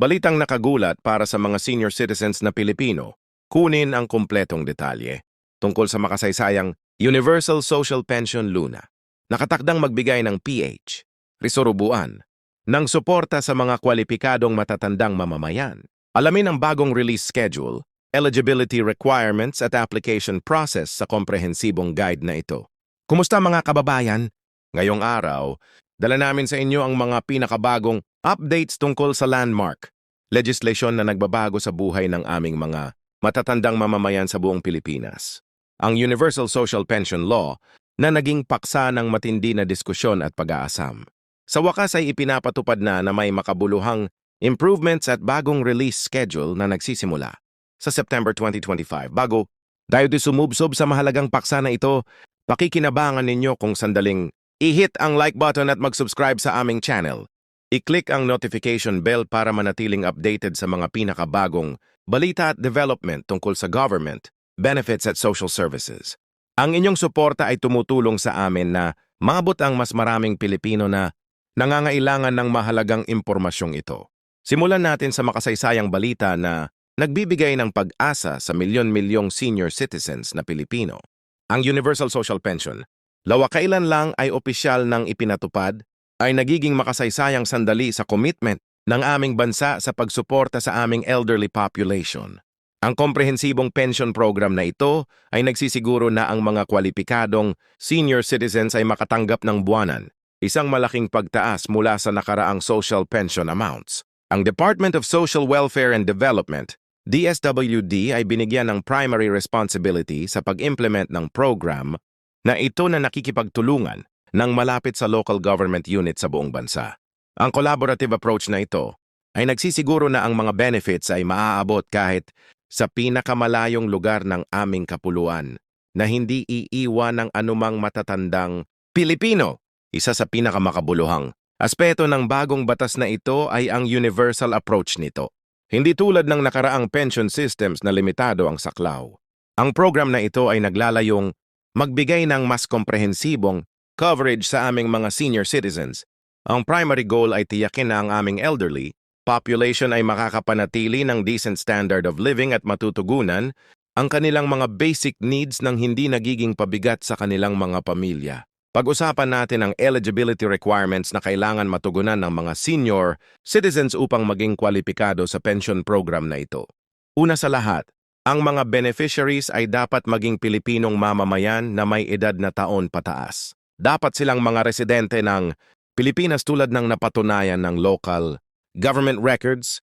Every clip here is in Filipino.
Balitang nakagulat para sa mga senior citizens na Pilipino, kunin ang kumpletong detalye tungkol sa makasaysayang Universal Social Pension Luna. Nakatakdang magbigay ng PH, risorubuan, ng suporta sa mga kwalipikadong matatandang mamamayan. Alamin ang bagong release schedule, eligibility requirements at application process sa komprehensibong guide na ito. Kumusta mga kababayan? Ngayong araw, dala namin sa inyo ang mga pinakabagong updates tungkol sa landmark, legislasyon na nagbabago sa buhay ng aming mga matatandang mamamayan sa buong Pilipinas. Ang Universal Social Pension Law na naging paksa ng matindi na diskusyon at pag-aasam. Sa wakas ay ipinapatupad na na may makabuluhang improvements at bagong release schedule na nagsisimula sa September 2025. Bago tayo di sumubsob sa mahalagang paksa na ito, pakikinabangan ninyo kung sandaling i-hit ang like button at mag-subscribe sa aming channel. I-click ang notification bell para manatiling updated sa mga pinakabagong balita at development tungkol sa government, benefits at social services. Ang inyong suporta ay tumutulong sa amin na maabot ang mas maraming Pilipino na nangangailangan ng mahalagang impormasyong ito. Simulan natin sa makasaysayang balita na nagbibigay ng pag-asa sa milyon-milyong senior citizens na Pilipino. Ang Universal Social Pension, lawakailan lang ay opisyal ng ipinatupad, ay nagiging makasaysayang sandali sa commitment ng aming bansa sa pagsuporta sa aming elderly population. Ang komprehensibong pension program na ito ay nagsisiguro na ang mga kwalipikadong senior citizens ay makatanggap ng buwanan, isang malaking pagtaas mula sa nakaraang social pension amounts. Ang Department of Social Welfare and Development, DSWD ay binigyan ng primary responsibility sa pag-implement ng program na ito na nakikipagtulungan ng malapit sa local government unit sa buong bansa. Ang collaborative approach na ito ay nagsisiguro na ang mga benefits ay maaabot kahit sa pinakamalayong lugar ng aming kapuluan na hindi iiwan ng anumang matatandang Pilipino. Isa sa pinakamakabuluhang aspeto ng bagong batas na ito ay ang universal approach nito. Hindi tulad ng nakaraang pension systems na limitado ang saklaw. Ang program na ito ay naglalayong magbigay ng mas komprehensibong coverage sa aming mga senior citizens. Ang primary goal ay tiyakin na ang aming elderly population ay makakapanatili ng decent standard of living at matutugunan ang kanilang mga basic needs ng hindi nagiging pabigat sa kanilang mga pamilya. Pag-usapan natin ang eligibility requirements na kailangan matugunan ng mga senior citizens upang maging kwalipikado sa pension program na ito. Una sa lahat, ang mga beneficiaries ay dapat maging Pilipinong mamamayan na may edad na taon pataas. Dapat silang mga residente ng Pilipinas tulad ng napatunayan ng local government records,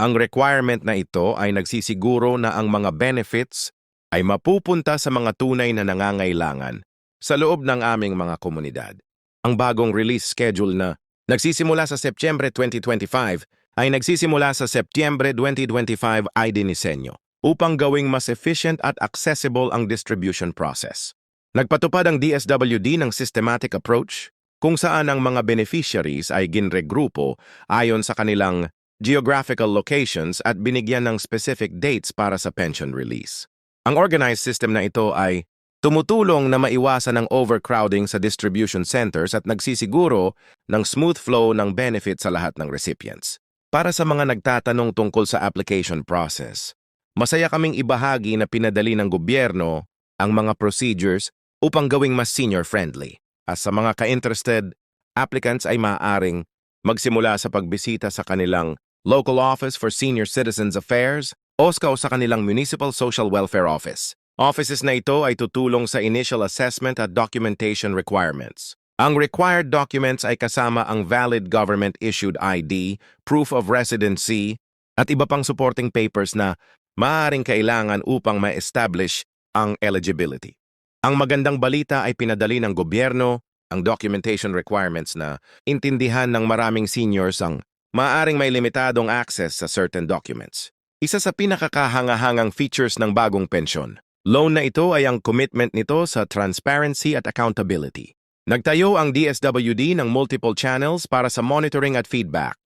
ang requirement na ito ay nagsisiguro na ang mga benefits ay mapupunta sa mga tunay na nangangailangan sa loob ng aming mga komunidad. Ang bagong release schedule na nagsisimula sa Setyembre 2025 ay nagsisimula sa Setyembre 2025 ay dinisenyo upang gawing mas efficient at accessible ang distribution process. Nagpatupad ang DSWD ng systematic approach kung saan ang mga beneficiaries ay ginregrupo ayon sa kanilang geographical locations at binigyan ng specific dates para sa pension release. Ang organized system na ito ay tumutulong na maiwasan ang overcrowding sa distribution centers at nagsisiguro ng smooth flow ng benefit sa lahat ng recipients. Para sa mga nagtatanong tungkol sa application process, masaya kaming ibahagi na pinadali ng gobyerno ang mga procedures upang gawing mas senior-friendly. At sa mga ka-interested, applicants ay maaaring magsimula sa pagbisita sa kanilang Local Office for Senior Citizens Affairs o sa kanilang Municipal Social Welfare Office. Offices na ito ay tutulong sa initial assessment at documentation requirements. Ang required documents ay kasama ang valid government-issued ID, proof of residency, at iba pang supporting papers na maaaring kailangan upang ma-establish ang eligibility. Ang magandang balita ay pinadali ng gobyerno ang documentation requirements na intindihan ng maraming seniors ang maaaring may limitadong access sa certain documents. Isa sa pinakakahangahangang features ng bagong pensyon. Loan na ito ay ang commitment nito sa transparency at accountability. Nagtayo ang DSWD ng multiple channels para sa monitoring at feedback.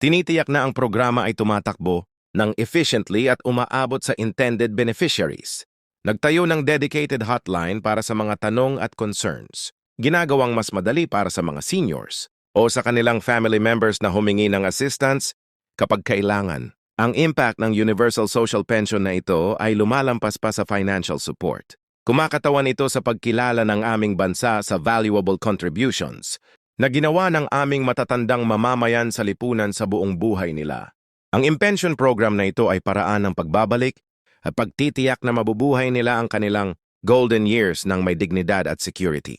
Tinitiyak na ang programa ay tumatakbo ng efficiently at umaabot sa intended beneficiaries. Nagtayo ng dedicated hotline para sa mga tanong at concerns. Ginagawang mas madali para sa mga seniors o sa kanilang family members na humingi ng assistance, kapag kailangan. Ang impact ng Universal Social Pension na ito ay lumalampas pa sa financial support. Kumakatawan ito sa pagkilala ng aming bansa sa valuable contributions na ginawa ng aming matatandang mamamayan sa lipunan sa buong buhay nila. Ang impension program na ito ay paraan ng pagbabalik at pagtitiyak na mabubuhay nila ang kanilang golden years ng may dignidad at security.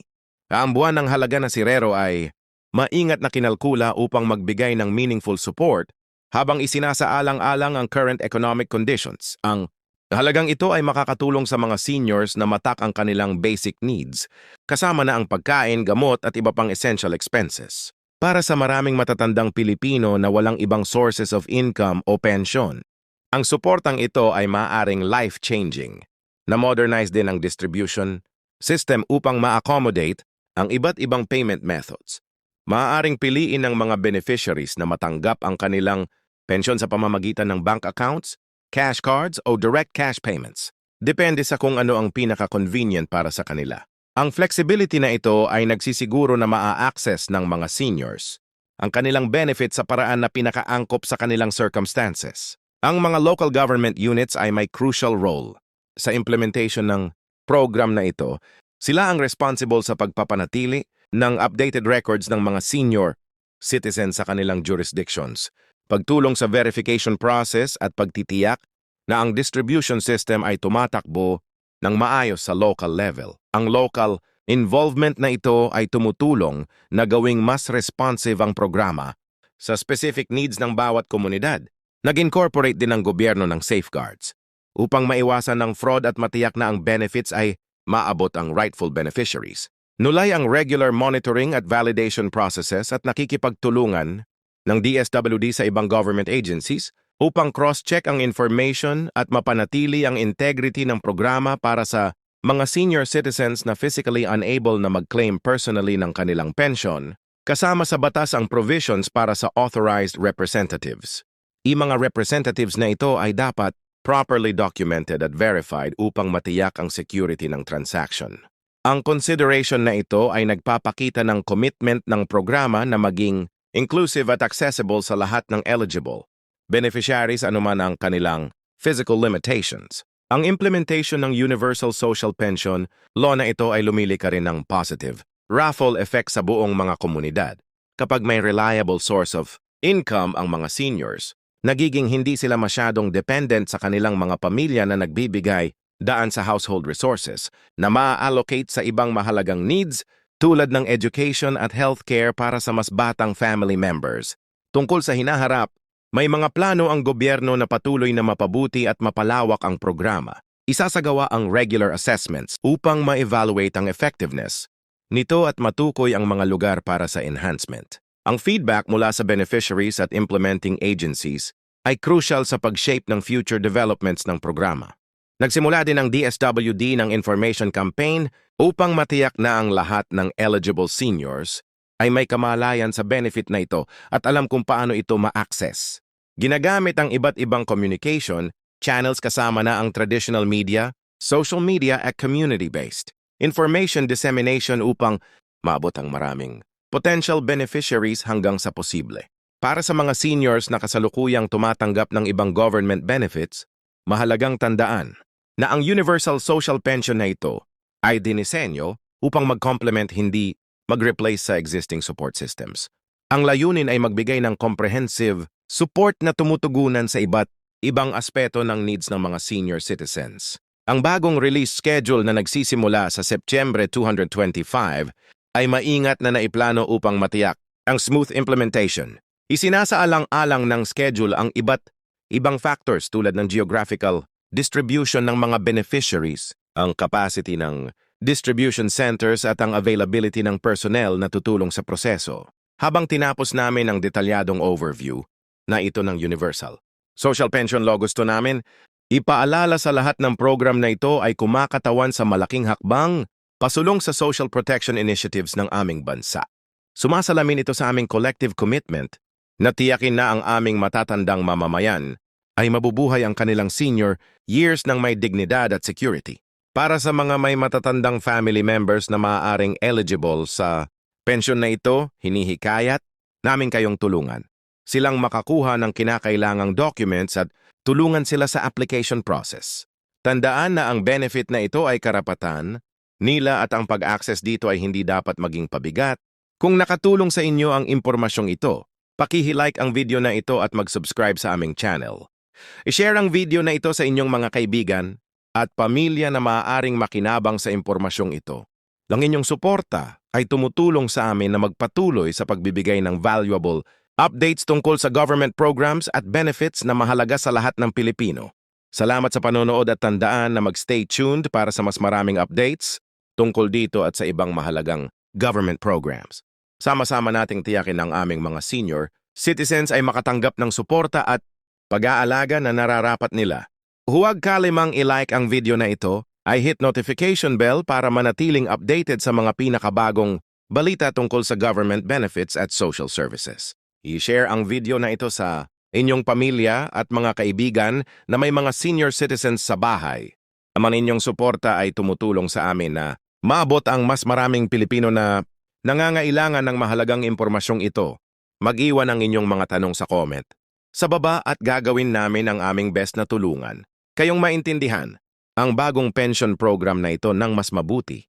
Ang buwan ng halaga na sirero ay maingat na kinalkula upang magbigay ng meaningful support habang isinasaalang-alang ang current economic conditions. Ang halagang ito ay makakatulong sa mga seniors na matak ang kanilang basic needs, kasama na ang pagkain, gamot at iba pang essential expenses. Para sa maraming matatandang Pilipino na walang ibang sources of income o pensyon, ang suportang ito ay maaring life-changing. Na-modernize din ang distribution system upang ma-accommodate ang iba't ibang payment methods. Maaaring piliin ng mga beneficiaries na matanggap ang kanilang pensyon sa pamamagitan ng bank accounts, cash cards o direct cash payments. Depende sa kung ano ang pinaka-convenient para sa kanila. Ang flexibility na ito ay nagsisiguro na maa-access ng mga seniors ang kanilang benefit sa paraan na pinakaangkop sa kanilang circumstances. Ang mga local government units ay may crucial role sa implementation ng program na ito. Sila ang responsible sa pagpapanatili ng updated records ng mga senior citizens sa kanilang jurisdictions, pagtulong sa verification process at pagtitiyak na ang distribution system ay tumatakbo ng maayos sa local level. Ang local involvement na ito ay tumutulong na gawing mas responsive ang programa sa specific needs ng bawat komunidad. Nag-incorporate din ang gobyerno ng safeguards upang maiwasan ng fraud at matiyak na ang benefits ay maabot ang rightful beneficiaries. Nulay ang regular monitoring at validation processes at nakikipagtulungan ng DSWD sa ibang government agencies upang cross-check ang information at mapanatili ang integrity ng programa para sa mga senior citizens na physically unable na mag-claim personally ng kanilang pension, kasama sa batas ang provisions para sa authorized representatives. I mga representatives na ito ay dapat properly documented at verified upang matiyak ang security ng transaction. Ang consideration na ito ay nagpapakita ng commitment ng programa na maging inclusive at accessible sa lahat ng eligible beneficiaries anuman ang kanilang physical limitations. Ang implementation ng Universal Social Pension law na ito ay lumilika rin ng positive raffle effect sa buong mga komunidad. Kapag may reliable source of income ang mga seniors, nagiging hindi sila masyadong dependent sa kanilang mga pamilya na nagbibigay daan sa household resources na ma-allocate sa ibang mahalagang needs tulad ng education at healthcare para sa mas batang family members. Tungkol sa hinaharap, may mga plano ang gobyerno na patuloy na mapabuti at mapalawak ang programa. Isasagawa ang regular assessments upang ma-evaluate ang effectiveness nito at matukoy ang mga lugar para sa enhancement. Ang feedback mula sa beneficiaries at implementing agencies ay crucial sa pag-shape ng future developments ng programa. Nagsimula din ang DSWD ng information campaign upang matiyak na ang lahat ng eligible seniors ay may kamalayan sa benefit na ito at alam kung paano ito ma-access. Ginagamit ang iba't ibang communication channels kasama na ang traditional media, social media at community-based information dissemination upang maabot ang maraming potential beneficiaries hanggang sa posible. Para sa mga seniors na kasalukuyang tumatanggap ng ibang government benefits, mahalagang tandaan na ang Universal Social Pension na ito ay dinisenyo upang mag-complement hindi mag-replace sa existing support systems. Ang layunin ay magbigay ng comprehensive support na tumutugunan sa iba't ibang aspeto ng needs ng mga senior citizens. Ang bagong release schedule na nagsisimula sa Setyembre 225 ay maingat na naiplano upang matiyak ang smooth implementation. Isinasaalang-alang ng schedule ang iba't ibang factors tulad ng geographical distribution ng mga beneficiaries, ang capacity ng distribution centers at ang availability ng personnel na tutulong sa proseso. Habang tinapos namin ang detalyadong overview, na ito ng Universal. Social Pension Law gusto namin, ipaalala sa lahat ng program na ito ay kumakatawan sa malaking hakbang pasulong sa social protection initiatives ng aming bansa. Sumasalamin ito sa aming collective commitment na tiyakin na ang aming matatandang mamamayan ay mabubuhay ang kanilang senior years ng may dignidad at security. Para sa mga may matatandang family members na maaaring eligible sa pensyon na ito, hinihikayat namin kayong tulungan. silang makakuha ng kinakailangang documents at tulungan sila sa application process. Tandaan na ang benefit na ito ay karapatan nila at ang pag-access dito ay hindi dapat maging pabigat. Kung nakatulong sa inyo ang impormasyong ito, pakihilike ang video na ito at mag-subscribe sa aming channel. I-share ang video na ito sa inyong mga kaibigan at pamilya na maaaring makinabang sa impormasyong ito. Ang inyong suporta ay tumutulong sa amin na magpatuloy sa pagbibigay ng valuable updates tungkol sa government programs at benefits na mahalaga sa lahat ng Pilipino. Salamat sa panonood at tandaan na mag-stay tuned para sa mas maraming updates tungkol dito at sa ibang mahalagang government programs. Sama-sama nating tiyakin ang aming mga senior citizens ay makatanggap ng suporta at pag-aalaga na nararapat nila. Huwag kalimang i-like ang video na ito, ay hit notification bell para manatiling updated sa mga pinakabagong balita tungkol sa government benefits at social services. I-share ang video na ito sa inyong pamilya at mga kaibigan na may mga senior citizens sa bahay. Ang inyong suporta ay tumutulong sa amin na maabot ang mas maraming Pilipino na nangangailangan ng mahalagang impormasyong ito. Mag-iwan ang inyong mga tanong sa comment. Sa baba at gagawin namin ang aming best na tulungan. Kayong maintindihan ang bagong pension program na ito ng mas mabuti.